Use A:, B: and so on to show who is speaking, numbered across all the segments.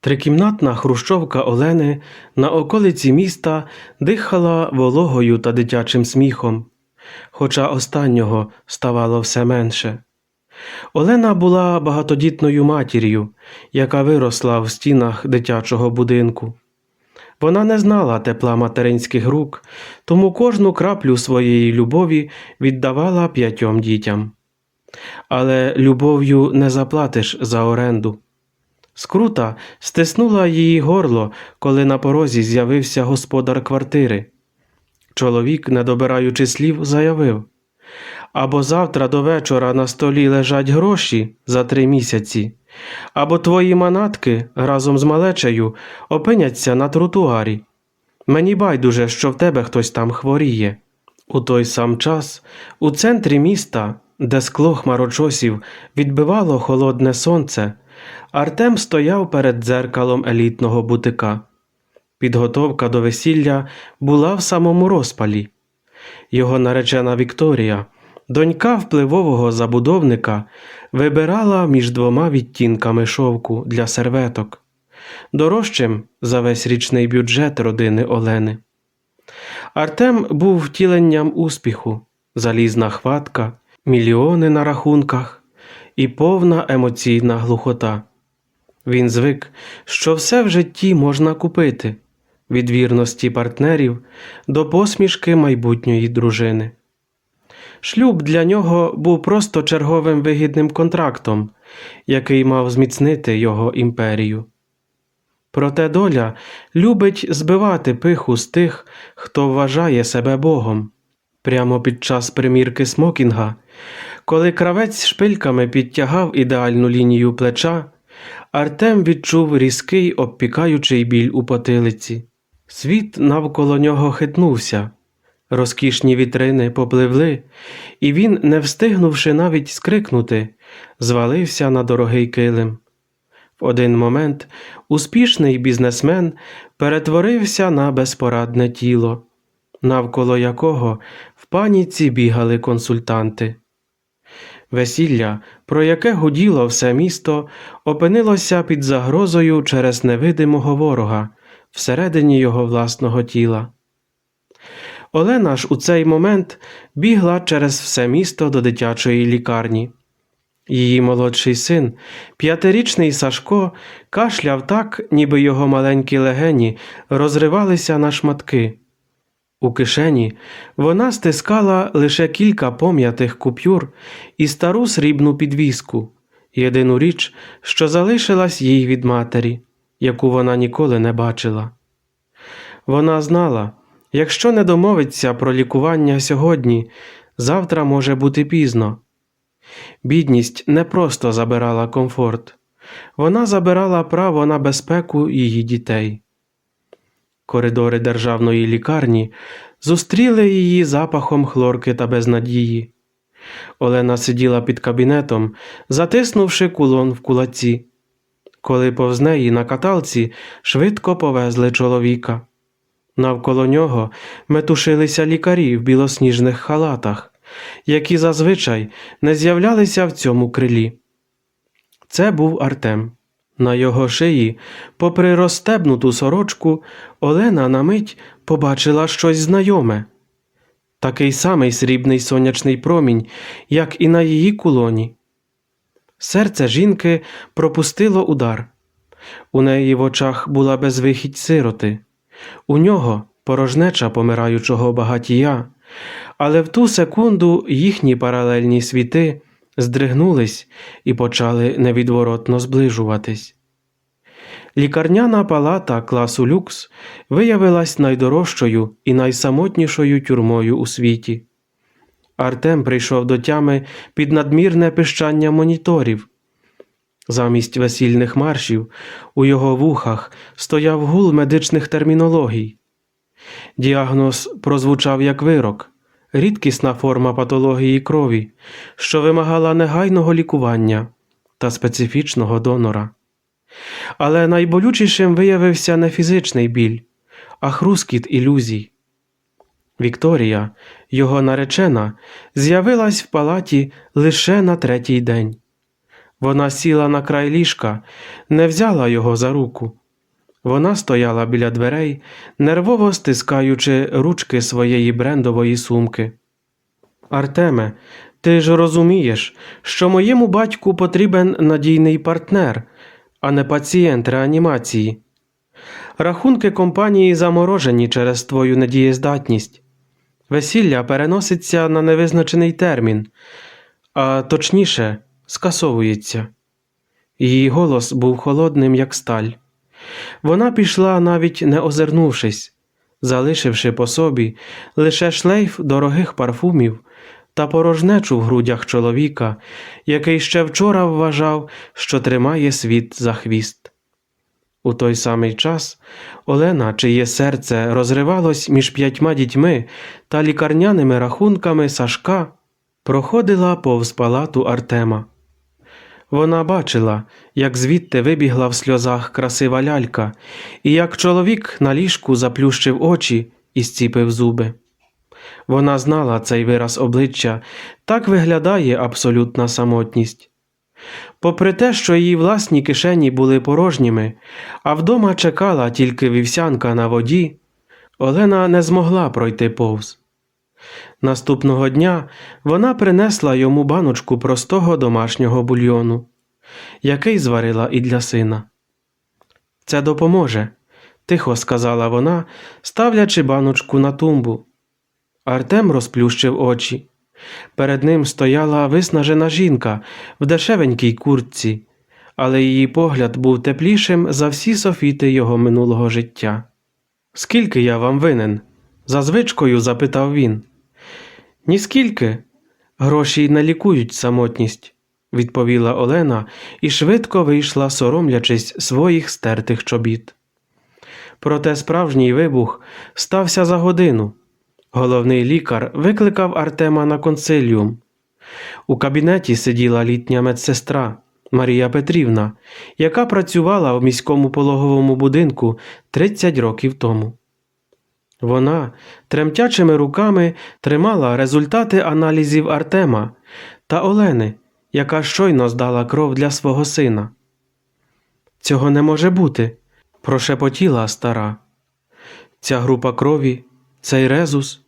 A: Трикімнатна хрущовка Олени на околиці міста дихала вологою та дитячим сміхом, хоча останнього ставало все менше. Олена була багатодітною матір'ю, яка виросла в стінах дитячого будинку. Вона не знала тепла материнських рук, тому кожну краплю своєї любові віддавала п'ятьом дітям. Але любов'ю не заплатиш за оренду. Скрута стиснула її горло, коли на порозі з'явився господар квартири. Чоловік, не добираючи слів, заявив або завтра до вечора на столі лежать гроші за три місяці, або твої манатки разом з малечею опиняться на тротуарі. Мені байдуже, що в тебе хтось там хворіє. У той сам час у центрі міста, де скло хмарочосів відбивало холодне сонце, Артем стояв перед дзеркалом елітного бутика. Підготовка до весілля була в самому розпалі. Його наречена Вікторія, донька впливового забудовника, вибирала між двома відтінками шовку для серветок, дорожчим за весь річний бюджет родини Олени. Артем був втіленням успіху, залізна хватка, мільйони на рахунках і повна емоційна глухота. Він звик, що все в житті можна купити від вірності партнерів до посмішки майбутньої дружини. Шлюб для нього був просто черговим вигідним контрактом, який мав зміцнити його імперію. Проте доля любить збивати пиху з тих, хто вважає себе Богом. Прямо під час примірки смокінга, коли кравець шпильками підтягав ідеальну лінію плеча, Артем відчув різкий обпікаючий біль у потилиці. Світ навколо нього хитнувся, розкішні вітрини попливли, і він, не встигнувши навіть скрикнути, звалився на дорогий килим. В один момент успішний бізнесмен перетворився на безпорадне тіло, навколо якого в паніці бігали консультанти. Весілля, про яке гуділо все місто, опинилося під загрозою через невидимого ворога всередині його власного тіла. Олена ж у цей момент бігла через все місто до дитячої лікарні. Її молодший син, п'ятирічний Сашко, кашляв так, ніби його маленькі легені розривалися на шматки. У кишені вона стискала лише кілька пом'ятих купюр і стару срібну підвіску, єдину річ, що залишилась їй від матері, яку вона ніколи не бачила. Вона знала, якщо не домовиться про лікування сьогодні, завтра може бути пізно. Бідність не просто забирала комфорт, вона забирала право на безпеку її дітей. Коридори державної лікарні зустріли її запахом хлорки та безнадії. Олена сиділа під кабінетом, затиснувши кулон в кулаці, коли повз неї на каталці швидко повезли чоловіка. Навколо нього метушилися лікарі в білосніжних халатах, які зазвичай не з'являлися в цьому крилі. Це був Артем. На його шиї, попри розстебнуту сорочку, Олена на мить побачила щось знайоме такий самий срібний сонячний промінь, як і на її кулоні. Серце жінки пропустило удар. У неї в очах була безвихідь сироти, у нього порожнеча помираючого багатія, але в ту секунду їхні паралельні світи здригнулись і почали невідворотно зближуватись. Лікарняна палата класу люкс виявилась найдорожчою і найсамотнішою тюрмою у світі. Артем прийшов до тями під надмірне пищання моніторів. Замість весільних маршів у його вухах стояв гул медичних термінологій. Діагноз прозвучав як вирок, рідкісна форма патології крові, що вимагала негайного лікування та специфічного донора. Але найболючішим виявився не фізичний біль, а хрускіт ілюзій. Вікторія, його наречена, з'явилась в палаті лише на третій день. Вона сіла на край ліжка, не взяла його за руку. Вона стояла біля дверей, нервово стискаючи ручки своєї брендової сумки. Артеме, ти ж розумієш, що моєму батьку потрібен надійний партнер, а не пацієнт реанімації. Рахунки компанії заморожені через твою недієздатність. Весілля переноситься на невизначений термін, а точніше, скасовується. Її голос був холодним, як сталь. Вона пішла, навіть не озирнувшись, залишивши по собі лише шлейф дорогих парфумів та порожнечу в грудях чоловіка, який ще вчора вважав, що тримає світ за хвіст. У той самий час Олена, чиє серце розривалось між п'ятьма дітьми та лікарняними рахунками Сашка, проходила повз палату Артема. Вона бачила, як звідти вибігла в сльозах красива лялька, і як чоловік на ліжку заплющив очі і зціпив зуби. Вона знала цей вираз обличчя, так виглядає абсолютна самотність. Попри те, що її власні кишені були порожніми, а вдома чекала тільки вівсянка на воді, Олена не змогла пройти повз. Наступного дня вона принесла йому баночку простого домашнього бульйону, який зварила і для сина. Це допоможе, тихо сказала вона, ставлячи баночку на тумбу. Артем розплющив очі. Перед ним стояла виснажена жінка в дешевенькій куртці, але її погляд був теплішим за всі софіти його минулого життя. Скільки я вам винен? За звичкою запитав він. Ніскільки. Гроші не лікують самотність, відповіла Олена і швидко вийшла, соромлячись своїх стертих чобіт. Проте справжній вибух стався за годину. Головний лікар викликав Артема на консиліум. У кабінеті сиділа літня медсестра Марія Петрівна, яка працювала у міському пологовому будинку 30 років тому. Вона тремтячими руками тримала результати аналізів Артема та Олени, яка щойно здала кров для свого сина. Цього не може бути, прошепотіла стара. Ця група крові, цей резус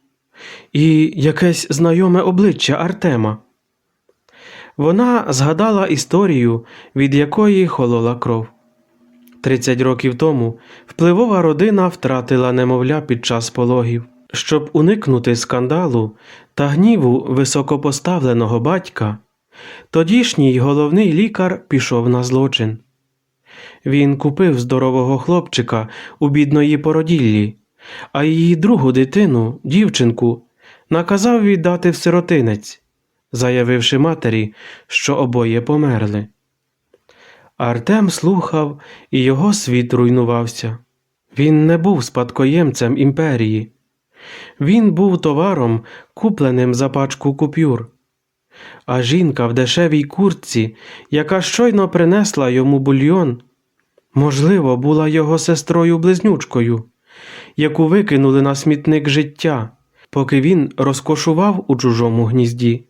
A: і якесь знайоме обличчя Артема. Вона згадала історію, від якої холола кров. Тридцять років тому впливова родина втратила немовля під час пологів. Щоб уникнути скандалу та гніву високопоставленого батька, тодішній головний лікар пішов на злочин. Він купив здорового хлопчика у бідної породіллі, а її другу дитину, дівчинку, наказав віддати в сиротинець, заявивши матері, що обоє померли. Артем слухав, і його світ руйнувався. Він не був спадкоємцем імперії. Він був товаром, купленим за пачку купюр. А жінка в дешевій куртці, яка щойно принесла йому бульйон, можливо, була його сестрою близнючкою, яку викинули на смітник життя, поки він розкошував у чужому гнізді.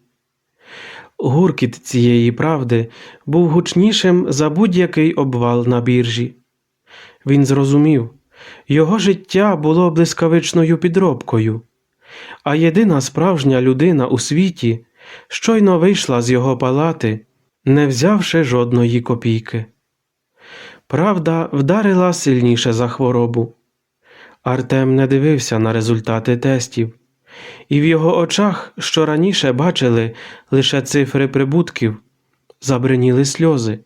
A: Гуркіт цієї правди був гучнішим за будь-який обвал на біржі. Він зрозумів, його життя було блискавичною підробкою, а єдина справжня людина у світі щойно вийшла з його палати, не взявши жодної копійки. Правда вдарила сильніше за хворобу. Артем не дивився на результати тестів і в його очах, що раніше бачили лише цифри прибутків, забриніли сльози.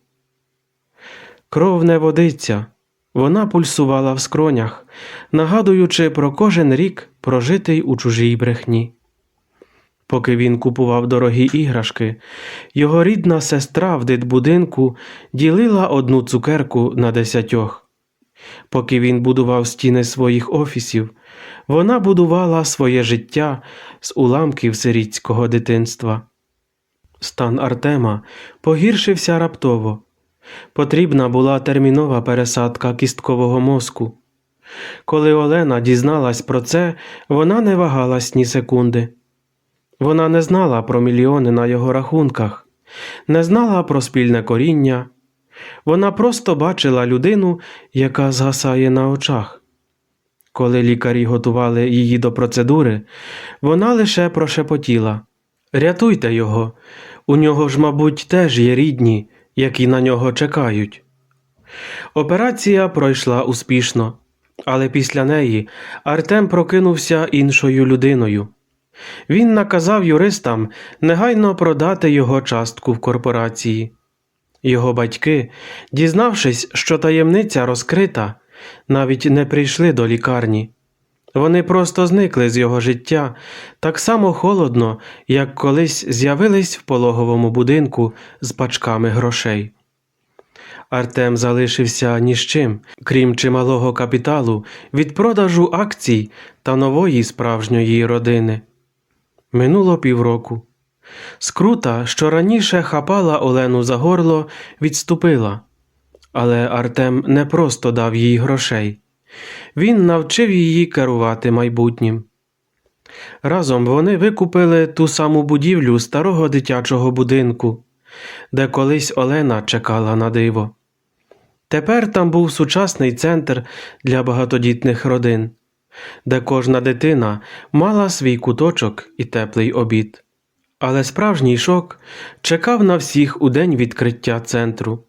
A: Кров не водиться, вона пульсувала в скронях, нагадуючи про кожен рік прожитий у чужій брехні. Поки він купував дорогі іграшки, його рідна сестра в дитбудинку ділила одну цукерку на десятьох. Поки він будував стіни своїх офісів, вона будувала своє життя з уламків сирітського дитинства. Стан Артема погіршився раптово. Потрібна була термінова пересадка кісткового мозку. Коли Олена дізналась про це, вона не вагалась ні секунди. Вона не знала про мільйони на його рахунках, не знала про спільне коріння. Вона просто бачила людину, яка згасає на очах. Коли лікарі готували її до процедури, вона лише прошепотіла Рятуйте його, у нього ж, мабуть, теж є рідні, які на нього чекають. Операція пройшла успішно, але після неї Артем прокинувся іншою людиною. Він наказав юристам негайно продати його частку в корпорації. Його батьки, дізнавшись, що таємниця розкрита, навіть не прийшли до лікарні. Вони просто зникли з його життя так само холодно, як колись з'явились в пологовому будинку з пачками грошей. Артем залишився ні з чим, крім чималого капіталу від продажу акцій та нової справжньої родини. Минуло півроку. Скрута, що раніше хапала Олену за горло, відступила. Але Артем не просто дав їй грошей. Він навчив її керувати майбутнім. Разом вони викупили ту саму будівлю старого дитячого будинку, де колись Олена чекала на диво. Тепер там був сучасний центр для багатодітних родин, де кожна дитина мала свій куточок і теплий обід. Але справжній шок чекав на всіх у день відкриття центру.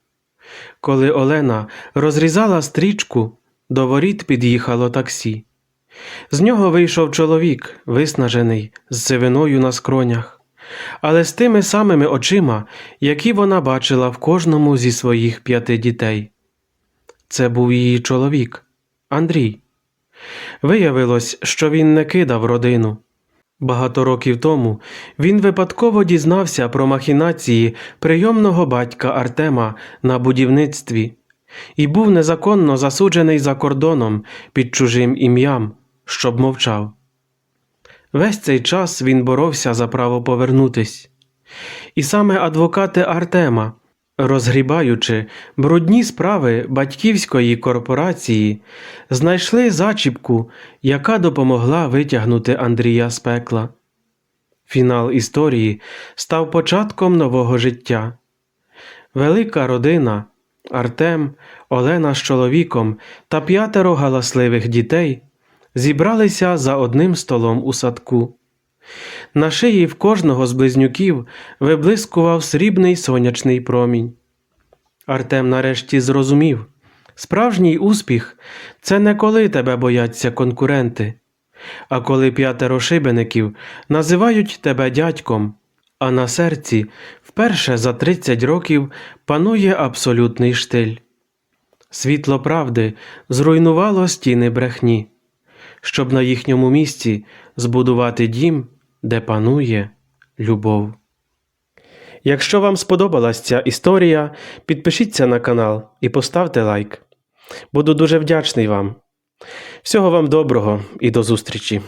A: Коли Олена розрізала стрічку, до воріт під'їхало таксі. З нього вийшов чоловік, виснажений, з сивиною на скронях, але з тими самими очима, які вона бачила в кожному зі своїх п'яти дітей. Це був її чоловік, Андрій. Виявилось, що він не кидав родину. Багато років тому він випадково дізнався про махінації прийомного батька Артема на будівництві і був незаконно засуджений за кордоном під чужим ім'ям, щоб мовчав. Весь цей час він боровся за право повернутись. І саме адвокати Артема, розгрібаючи брудні справи батьківської корпорації, знайшли зачіпку, яка допомогла витягнути Андрія з пекла. Фінал історії став початком нового життя. Велика родина Артем, Олена з чоловіком та п'ятеро галасливих дітей зібралися за одним столом у садку. На шиї в кожного з близнюків виблискував срібний сонячний промінь. Артем нарешті зрозумів справжній успіх це не коли тебе бояться конкуренти, а коли п'ятеро шибеників називають тебе дядьком, а на серці вперше за 30 років панує абсолютний штиль. Світло правди зруйнувало стіни брехні, щоб на їхньому місці збудувати дім, де панує любов. Якщо вам сподобалась ця історія, підпишіться на канал і поставте лайк. Буду дуже вдячний вам. Всього вам доброго і до зустрічі!